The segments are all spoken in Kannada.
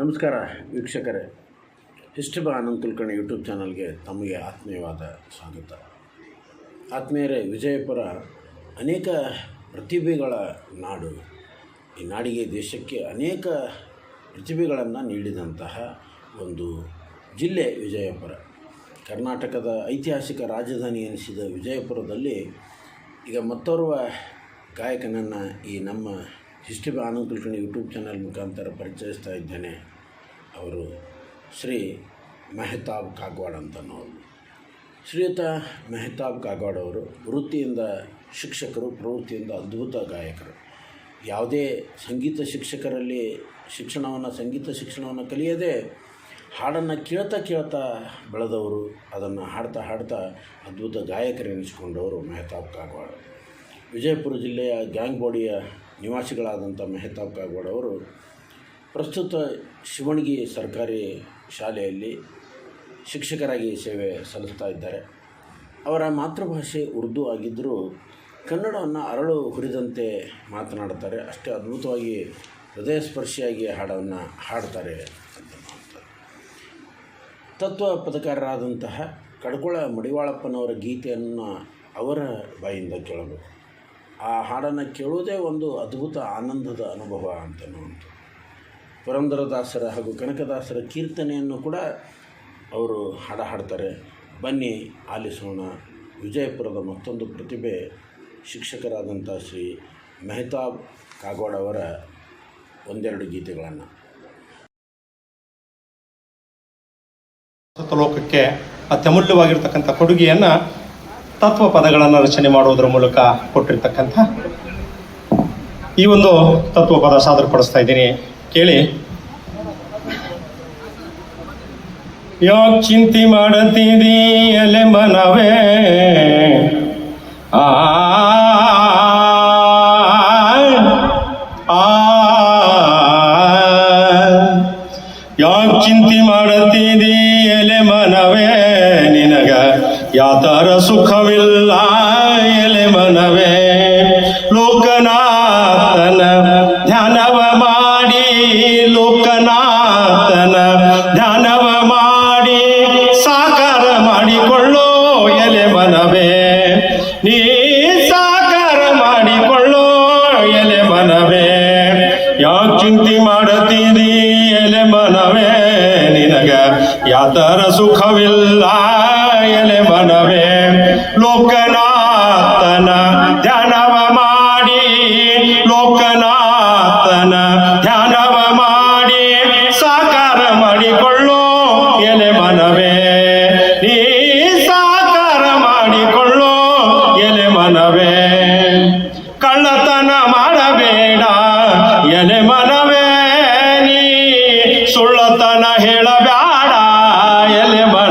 ನಮಸ್ಕಾರ ವೀಕ್ಷಕರೇ. ಹಿಸ್ಟಬ ಆನಂದ್ ಕುಲಕರ್ಣಿ ಯೂಟ್ಯೂಬ್ ಚಾನಲ್ಗೆ ತಮಗೆ ಆತ್ಮೀಯವಾದ ಸ್ವಾಗತ. ಆತ್ಮೀಯರೇ, ವಿಜಯಪುರ ಅನೇಕ ಪ್ರತಿಭೆಗಳ ನಾಡು, ಈ ನಾಡಿಗೆ, ದೇಶಕ್ಕೆ ಅನೇಕ ಪ್ರತಿಭೆಗಳನ್ನು ನೀಡಿದಂತಹ ಒಂದು ಜಿಲ್ಲೆ ವಿಜಯಪುರ. ಕರ್ನಾಟಕದ ಐತಿಹಾಸಿಕ ರಾಜಧಾನಿ ಎನಿಸಿದ ವಿಜಯಪುರದಲ್ಲಿ ಈಗ ಮತ್ತೋರ್ವ ಗಾಯಕನನ್ನು ಈ ನಮ್ಮ history Anand Krishna YouTube channel ಮುಖಾಂತರ ಪರಿಚಯಿಸ್ತಾ ಇದ್ದೇನೆ. ಅವರು ಶ್ರೀ ಮೆಹತಾಬ್ ಕಾಗವಾಡ್ ಅಂತನವರು. ಶ್ರೀಯುತ ಮೆಹತಾಬ್ ಕಾಗವಾಡ್ ಅವರು ವೃತ್ತಿಯಿಂದ ಶಿಕ್ಷಕರು, ಪ್ರವೃತ್ತಿಯಿಂದ ಅದ್ಭುತ ಗಾಯಕರು. ಯಾವುದೇ ಸಂಗೀತ ಶಿಕ್ಷಕರಲ್ಲಿ ಶಿಕ್ಷಣವನ್ನು, ಸಂಗೀತ ಶಿಕ್ಷಣವನ್ನು ಕಲಿಯದೆ ಹಾಡನ್ನು ಕೇಳ್ತಾ ಕೇಳ್ತಾ ಬೆಳೆದವರು, ಅದನ್ನು ಹಾಡ್ತಾ ಹಾಡ್ತಾ ಅದ್ಭುತ ಗಾಯಕರೆನಿಸಿಕೊಂಡವರು ಮೆಹತಾಬ್ ಕಾಗವಾಡ್. ವಿಜಯಪುರ ಜಿಲ್ಲೆಯ ಗ್ಯಾಂಗ್ ಬಾಡಿಯ ನಿವಾಸಿಗಳಾದಂಥ ಮೆಹತಾಬ್ ಕಾಗೋಡ್ ಅವರು ಪ್ರಸ್ತುತ ಶಿವಣಗಿ ಸರ್ಕಾರಿ ಶಾಲೆಯಲ್ಲಿ ಶಿಕ್ಷಕರಾಗಿ ಸೇವೆ ಸಲ್ಲಿಸ್ತಾ ಇದ್ದಾರೆ. ಅವರ ಮಾತೃಭಾಷೆ ಉರ್ದು ಆಗಿದ್ದರೂ ಕನ್ನಡವನ್ನು ಅರಳು ಹುರಿದಂತೆ ಮಾತನಾಡ್ತಾರೆ. ಅಷ್ಟೇ ಅದ್ಭುತವಾಗಿ ಹೃದಯ ಸ್ಪರ್ಶಿಯಾಗಿ ಹಾಡವನ್ನು ಹಾಡ್ತಾರೆ ಅಂತ ತತ್ವ ಪದಕಾರರಾದಂತಹ ಕಡ್ಕೊಳ ಮಡಿವಾಳಪ್ಪನವರ ಗೀತೆಯನ್ನು ಅವರ ಬಾಯಿಂದ ಕೇಳಬೇಕು. ಆ ಹಾಡನ್ನು ಕೇಳುವುದೇ ಒಂದು ಅದ್ಭುತ ಆನಂದದ ಅನುಭವ ಅಂತನೂ ಉಂಟು ಪುರಂದರದಾಸರ ಹಾಗೂ ಕನಕದಾಸರ ಕೀರ್ತನೆಯನ್ನು ಕೂಡ ಅವರು ಹಾಡ ಹಾಡ್ತಾರೆ. ಬನ್ನಿ ಆಲಿಸೋಣ ವಿಜಯಪುರದ ಮತ್ತೊಂದು ಪ್ರತಿಭೆ ಶಿಕ್ಷಕರಾದಂಥ ಶ್ರೀ ಮೆಹತಾಬ್ ಕಾಗೋಡ್ ಅವರ ಒಂದೆರಡು ಗೀತೆಗಳನ್ನು. ಲೋಕಕ್ಕೆ ಅತ್ಯಮೂಲ್ಯವಾಗಿರ್ತಕ್ಕಂಥ ಕೊಡುಗೆಯನ್ನು ತತ್ವ ಪದಗಳನ್ನು ರಚನೆ ಮಾಡುವುದರ ಮೂಲಕ ಕೊಟ್ಟಿರ್ತಕ್ಕಂಥ ಈ ಒಂದು ತತ್ವ ಪದ ಸಾದರಪಡಿಸ್ತಾ ಇದ್ದೀನಿ. ಕೇಳಿ. ಯಾಕೆ ಚಿಂತೆ ಮಾಡುತ್ತಿದೀ ಎಲೆ ಮನವೇ ಆ ಯಾತರ ಸುಖವಿಲ್ಲ ಎಲೆ ಮನವೇ. ಲೋಕನಾಥನ ಧ್ಯಾನವ ಮಾಡಿ, ಲೋಕನಾಥನ ಧ್ಯಾನವ ಮಾಡಿ, ಸಾಕಾರ ಮಾಡಿಕೊಳ್ಳೋ ಎಲೆ ಮನವೇ. ನೀ ಸಾಕಾರ ಮಾಡಿಕೊಳ್ಳೋ ಎಲೆ ಮನವೇ. ಯಾಕೆ ಚಿಂತೆ ಮಾಡುತ್ತೀರಿ ಎಲೆ ಮನವೇ? ನಿನಗ ಯಾತರ ಸುಖವಿಲ್ಲ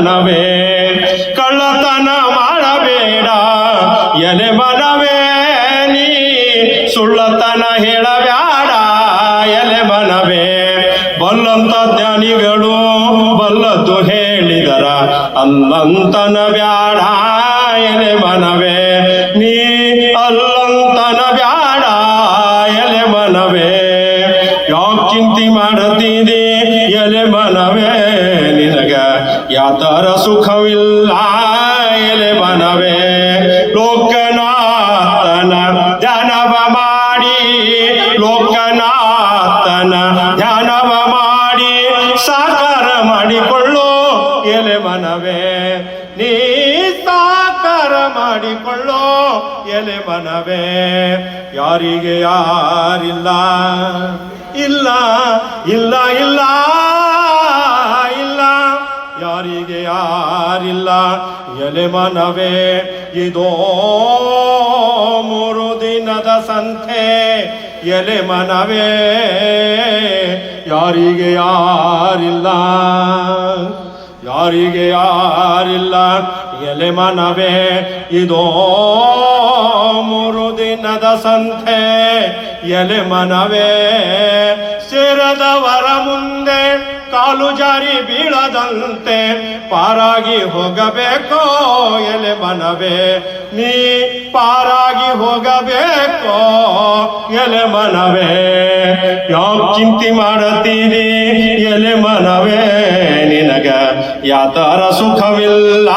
ಎಲೆ ಮನವೇ ಸುಖವಿಲ್ಲ, ಎಲೆ ಬನವೇ. ಲೋಕನಾಥನ ಧ್ಯಾನವ ಮಾಡಿ, ಲೋಕನಾಥನ ಧ್ಯಾನವ ಮಾಡಿ, ಸಾಕಾರ ಮಾಡಿಕೊಳ್ಳೋ ಎಲೆ ಮನವೇ ನೀ ಸಾಕಾರ ಮಾಡಿಕೊಳ್ಳೋ ಎಲೆ ಮನವೇ ಯಾರಿಗೆ ಯಾರಿಲ್ಲ ಇಲ್ಲ ಇಲ್ಲ ಇಲ್ಲ ಇಲ್ಲ. ಯಾರಿಗೆ ಯಾರಿಲ್ಲ ಎಲೆ ಮನವೇ, ಇದೋ ಮೂರು ದಿನದ ಸಂತೆ. ಎಲೆ ಮನವೇ, ಯಾರಿಗೆ ಯಾರಿಲ್ಲ? ಯಾರಿಗೆ ಯಾರಿಲ್ಲ ಎಲೆ ಮನವೇ, ಇದೋ ಮೂರು ದಿನದ ಸಂತೆ. ಎಲೆ ಮನವೇ ಶಿರದವರ ಮುಂದೆ ಕಾಲು ಜಾರಿ ಬೀಳದಂತೆ ಪಾರಾಗಿ ಹೋಗಬೇಕೋ ಎಲೆ ಮನವೇ? ನೀ ಪಾರಾಗಿ ಹೋಗಬೇಕೋ ಎಲೆ ಮನವೇ? ಯಾವ ಚಿಂತೆ ಮಾಡತೀರಿ ಎಲೆ ಮನವೇ? ನಿನಗ ಯಾತರ ಸುಖವಿಲ್ಲ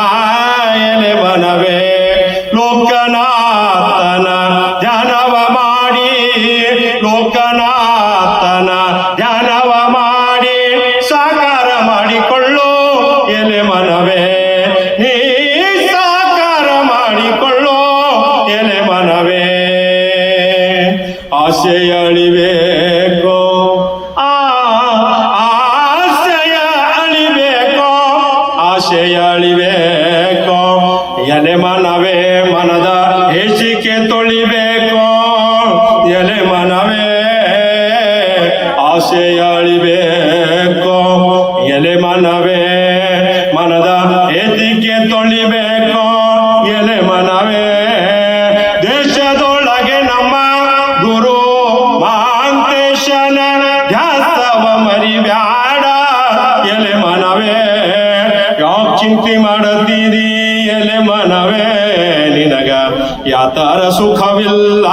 ತೊಳಿಬೇಕು ಎಲೆ ಮನವೇ? ದೇಶದೊಳಗೆ ನಮ್ಮ ಗುರು ಮಹಾಂತೇಶನ ಧ್ಯಾಸವ ಮರಿಬ್ಯಾಡ. ಎಲೆ ಮನವೇ? ಯಾವ ಚಿಂತೆ ಮಾಡತೀರಿ ಎಲೆ ಮನವೇ? ನಿನಗ ಯಾತರ ಸುಖವಿಲ್ಲ.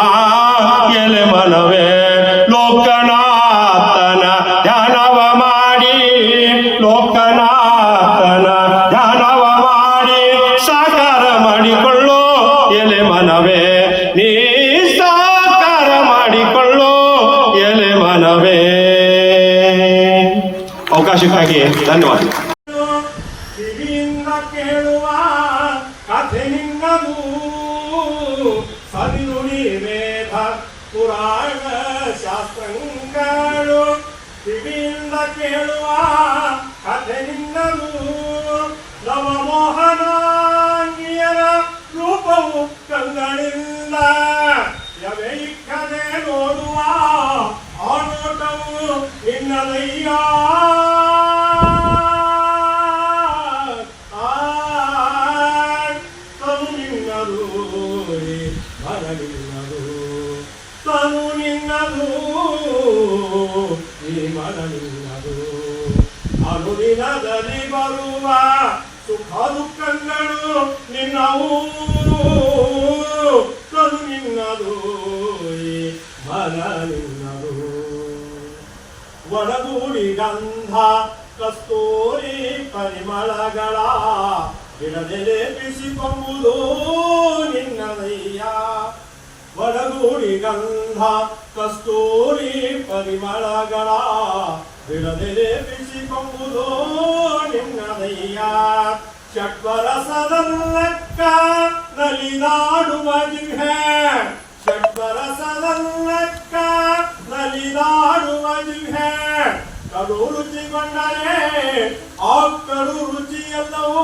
ಎಲೆ ಮನವೇ? ಅವಕಾಶಕ್ಕಾಗಿ ಧನ್ಯವಾದ ಕಿವಿಯಿಂದ ಈ ಮನ ನಿನ್ನದು ಅನುದಿನದಲ್ಲಿ ಬರುವ ಸುಖ ದುಃಖಗಳು ನಿನ್ನವು ತನು ನಿನ್ನದು, ಈ ಮನ ಒಡಗೂಡಿ ಗಂಧ, ಕಸ್ತೂರಿ ಪರಿಮಳಗಳ ಗಿಡದೆಲೆ ಬಿಸಿಕೊಂಬುದು ನಿನ್ನದಯ್ಯ ಒಡಗೂಡಿ ಗಂಧ, ಕಸ್ತೂರಿ ಪರಿಮಳಗಳ ಬಿಡದೆ ಬಿಸಿಕೊಂಬುದು ನಿನ್ನದಯ್ಯ ಷಟ್ವರಸದಲ್ಲಕ್ಕ ನಲಿದಾಡುವ ಜಿಹ್ವೆ ಷಟ್ವರಸದಲ್ಲಕ್ಕ ನಲಿದಾಡುವ ಜಿಹ್ವೆ ಕಡು ರುಚಿಗೊಂಡರೆ ಆ ಕಡು ರುಚಿಯೆಲ್ಲವೂ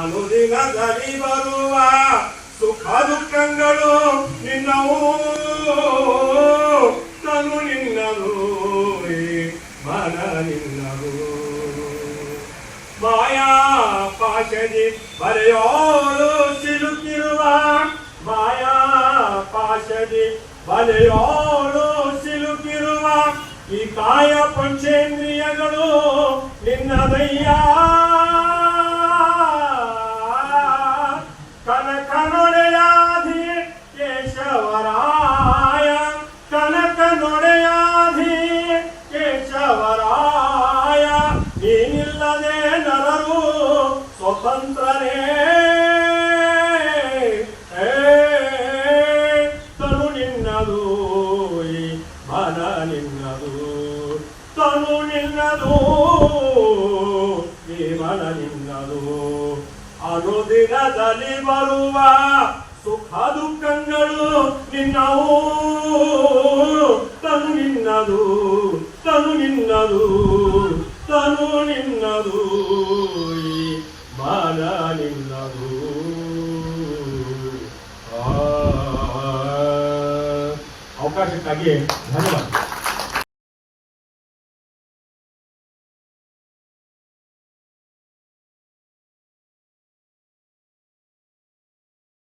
ಅನುದಿನದಲ್ಲಿ ಬರುವ ಸುಖ ದುಃಖಗಳು ನಿನ್ನವು. ತನು ನಿನ್ನದು ಮನ ನಿನ್ನದು ಮಾಯಾ ಪಾಶದಿ ಬರೆಯೋಳು ಸಿಲುಕಿರುವ, ಮಾಯಾ ಪಾಶದಿ ಬಲೆಯೋಳು ಸಿಲುಕಿರುವ, ಈ ಕಾಯ ಪಂಚೇಂದ್ರಿಯಗಳು ನಿನ್ನದಯ್ಯ ಕನಕ ನೊಡೆಯಾಧಿ ಕೇಶವರಾಯ ಕನಕ ನೊಡೆಯಾಧಿ ಕೇಶವರಾಯ ನೀನಿಲ್ಲದೆ ನರರು ಸ್ವತಂತ್ರರೇ ಏ, ತನು ನಿನ್ನದು ಮನ ನಿನ್ನದು. ತನು ನಿನ್ನದು ನಿನ್ನದು. ಅನುದಿನದಲ್ಲಿ ಬರುವ ಸುಖ ದುಃಖಗಳು ನಿನ್ನವು ತನು ನಿನ್ನದು ತನು ನಿನ್ನದು ತನು ನಿನ್ನದು. ಈ ಮನ ನಿನ್ನದು. ಅವಕಾಶಕ್ಕಾಗಿ ಧನ್ಯವಾದ.